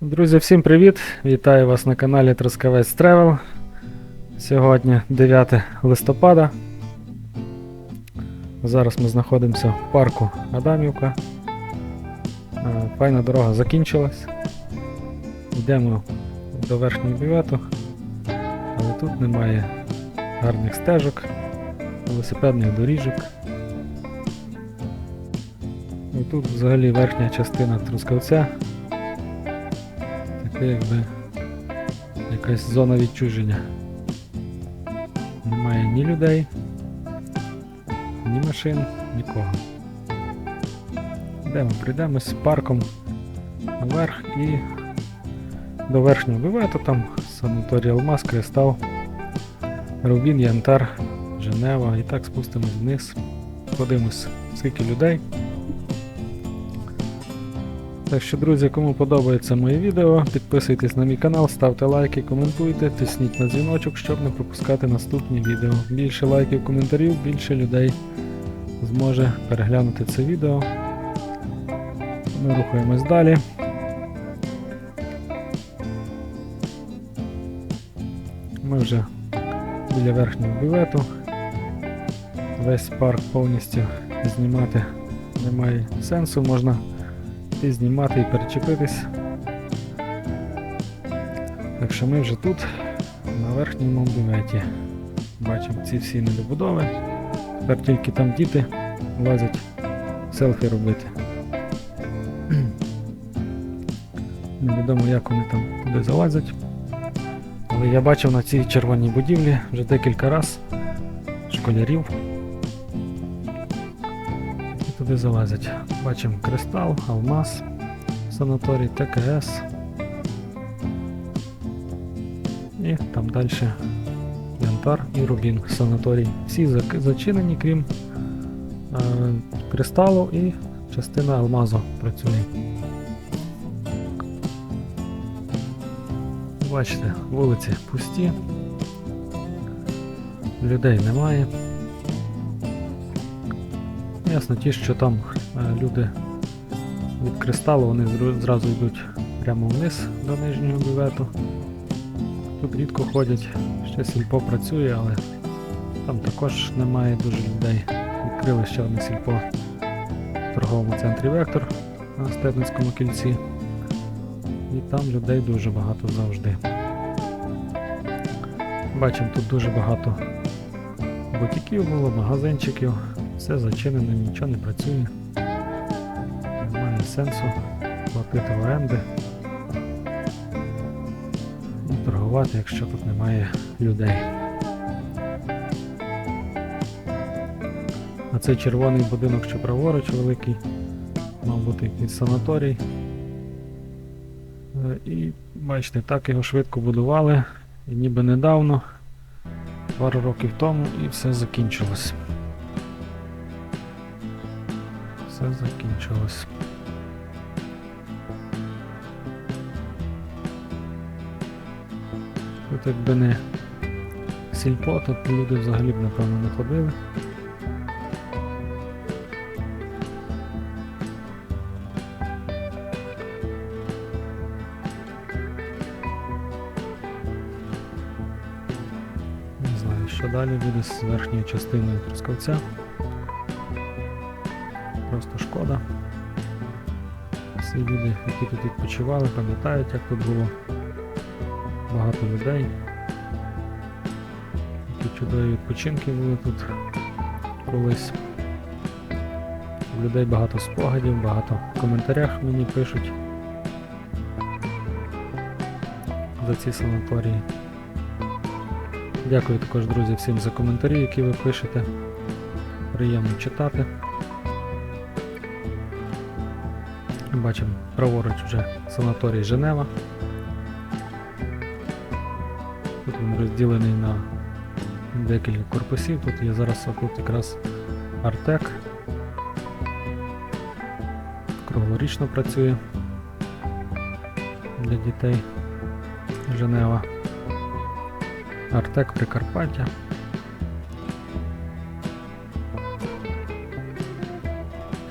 Друзі, всім привіт! Вітаю вас на каналі Трускавець Тревел. Сьогодні 9 листопада. Зараз ми знаходимося в парку Адамівка. Е, Файна дорога закінчилась. Йдемо до верхнього бювету, але тут немає гарних стежок, велосипедних доріжок. І тут взагалі верхня частина трускавця таке якби якась зона відчуження. Немає ні людей, ні машин, нікого. Йдемо, прийдемось парком наверх і до верхнього бювету, там санаторій Алмаз, Кристал, Рубін, Янтар, Женева. І так спустимось вниз. Подивимось, скільки людей. Так що, друзі, кому подобається моє відео, підписуйтесь на мій канал, ставте лайки, коментуйте, тисніть на дзвіночок, щоб не пропускати наступні відео. Більше лайків, коментарів, більше людей зможе переглянути це відео. Ми рухаємось далі. Ми вже біля верхнього бювету. Весь парк повністю знімати немає сенсу, можна і знімати і перечепитись. Так що ми вже тут, на верхньому бюветі. Бачимо ці всі недобудови. Тепер тільки там діти лазять селфі робити. Невідомо як вони там туди залазять. Але я бачив на цій червоній будівлі вже декілька разів школярів. Туди залазять. Бачимо кристал, алмаз, санаторій, ТКС. І там далі янтар і рубін санаторій. Всі зачинені, крім е, кристалу і частина алмазу працює. Бачите, вулиці пусті, людей немає. Ясно, ті, що там е, люди від кристалу, вони зразу йдуть прямо вниз до нижнього бювету. Тут рідко ходять, ще сільпо працює, але там також немає дуже людей. Відкрили ще одне сільпо в торговому центрі Вектор на Стебницькому кільці. І там людей дуже багато завжди. Бачимо, тут дуже багато бутіків було, магазинчиків. Все зачинено, нічого не працює. Немає сенсу платити оренди і торгувати, якщо тут немає людей. А цей червоний будинок, що праворуч великий, мав бути якийсь санаторій. Е, І бачите, так його швидко будували, і ніби недавно, пару років тому, і все закінчилось. Все закінчилось. Тут якби не сільпо, тут люди взагалі б напевно не ходили. Не знаю, що далі буде з верхньою частиною трускавця. Шкода. Всі люди, які тут відпочивали, пам'ятають, як тут було багато людей. Які чудові відпочинки були тут колись. У людей багато спогадів, багато в коментарях мені пишуть за ці санаторії. Дякую також, друзі, всім за коментарі, які ви пишете. Приємно читати. Бачимо праворуч вже санаторій Женева. Тут він розділений на декілька корпусів. Тут є зараз тут якраз Артек. Круглорічно працює для дітей Женева. Артек Прикарпаття.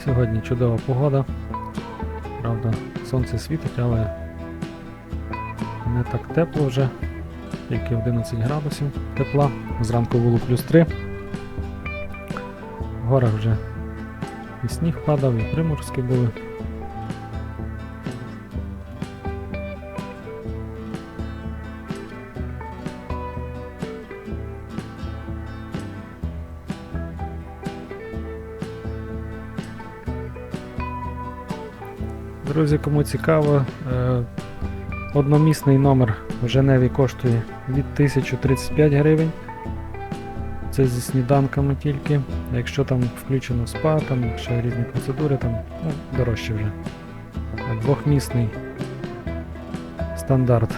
Сьогодні чудова погода. Правда, сонце світить, але не так тепло вже, тільки 11 градусів тепла. Зранку було плюс 3. В горах вже і сніг падав, і приморські були. Друзі, кому цікаво, е, одномісний номер в Женеві коштує від 1035 гривень. Це зі сніданками тільки. Якщо там включено спа, там ще різні процедури, там ну, дорожче вже. Двохмісний стандарт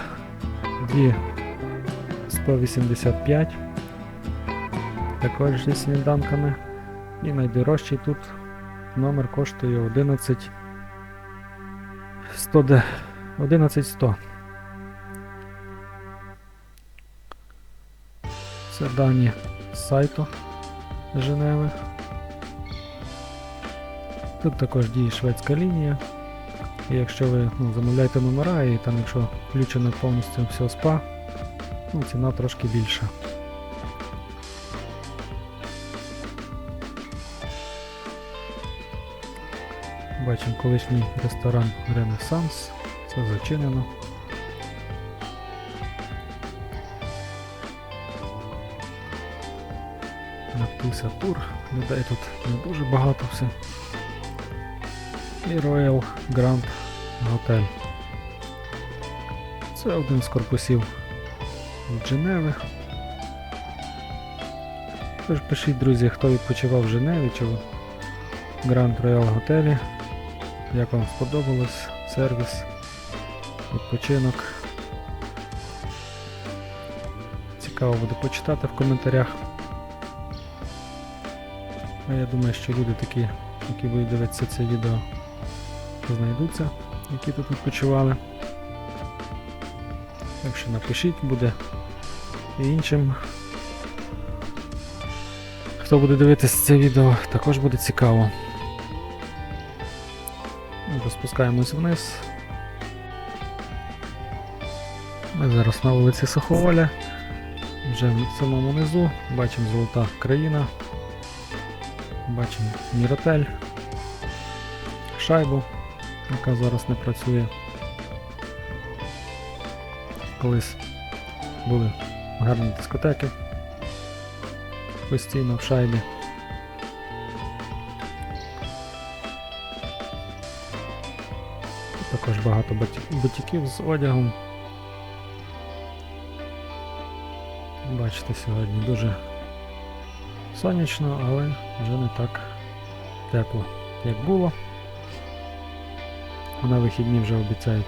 2 185. Також зі сніданками. І найдорожчий тут номер коштує 11 100 де 11100. Це дані сайту Женеви. Тут також діє шведська лінія. І якщо ви ну, замовляєте номера і там, якщо включено повністю все спа, ну, ціна трошки більша. Бачимо колишній ресторан Ренесанс. Це зачинено. Напився тур. Людей тут не дуже багато все. І Royal Grand Hotel. Це один з корпусів Женеви. Тож пишіть, друзі, хто відпочивав в Женеві чи в Grand Royal готелі. Як вам сподобалось сервіс, відпочинок. Цікаво буде почитати в коментарях. А я думаю, що люди такі, які будуть дивитися це відео, знайдуться, які тут відпочивали. Так що напишіть, буде і іншим. Хто буде дивитися це відео, також буде цікаво. Ну, Спускаємось вниз. Ми зараз на вулиці Суховоля. Вже в самому низу бачимо золота країна. Бачимо Міротель, шайбу, яка зараз не працює. Колись були гарні дискотеки постійно в шайбі. Також багато буті- бутіків з одягом. Бачите, сьогодні дуже сонячно, але вже не так тепло, як було. На вихідні вже обіцяють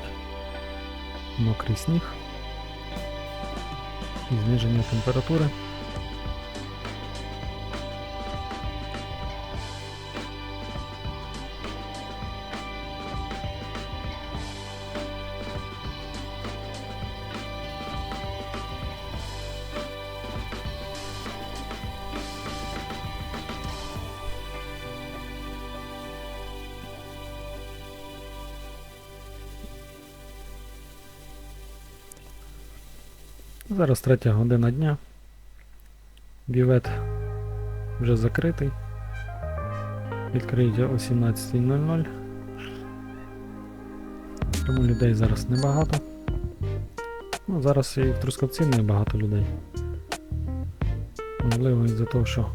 мокрий сніг і зниження температури. Зараз третя година дня. Бювет вже закритий. Відкриється о 17.00. Тому людей зараз небагато. Ну, зараз і в Трускавці небагато людей. Можливо, із-за того, що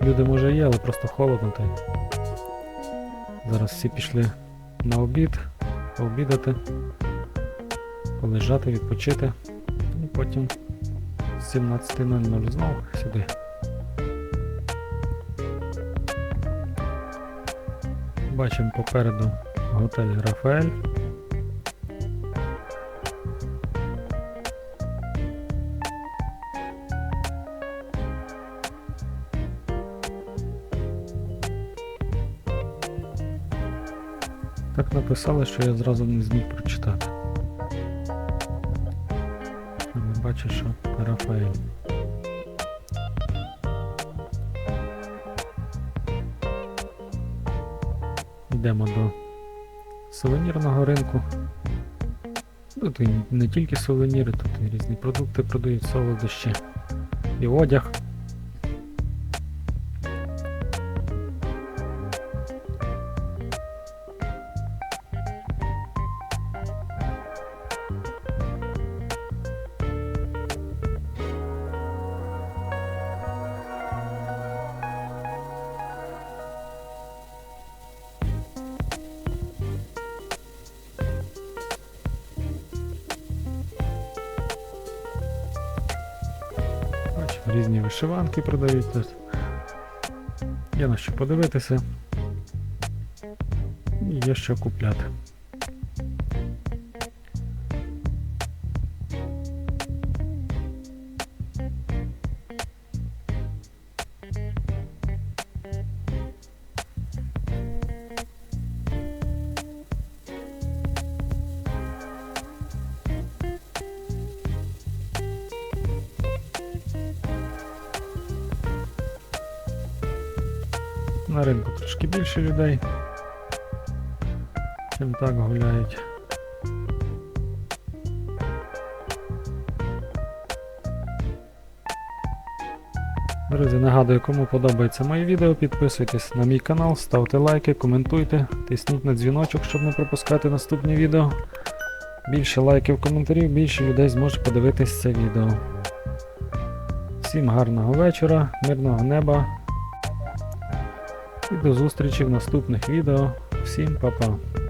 люди може є, але просто холодно та й. Зараз всі пішли на обід, пообідати, полежати, відпочити. Потім з 17.00 знову сюди. Бачимо попереду готель Рафаель. Так написали, що я зразу не зміг прочитати. Бачу, що Рафаель. Йдемо до сувенірного ринку. Тут і не тільки сувеніри, тут і різні продукти продають, солодощі, і одяг. Різні вишиванки продають тут. Є на що подивитися. І є що купляти. На ринку трошки більше людей. Чим так гуляють. Друзі, нагадую, кому подобається моє відео, підписуйтесь на мій канал, ставте лайки, коментуйте, тисніть на дзвіночок, щоб не пропускати наступні відео. Більше лайків, коментарів, більше людей зможе подивитись це відео. Всім гарного вечора, мирного неба і до зустрічі в наступних відео. Всім па-па.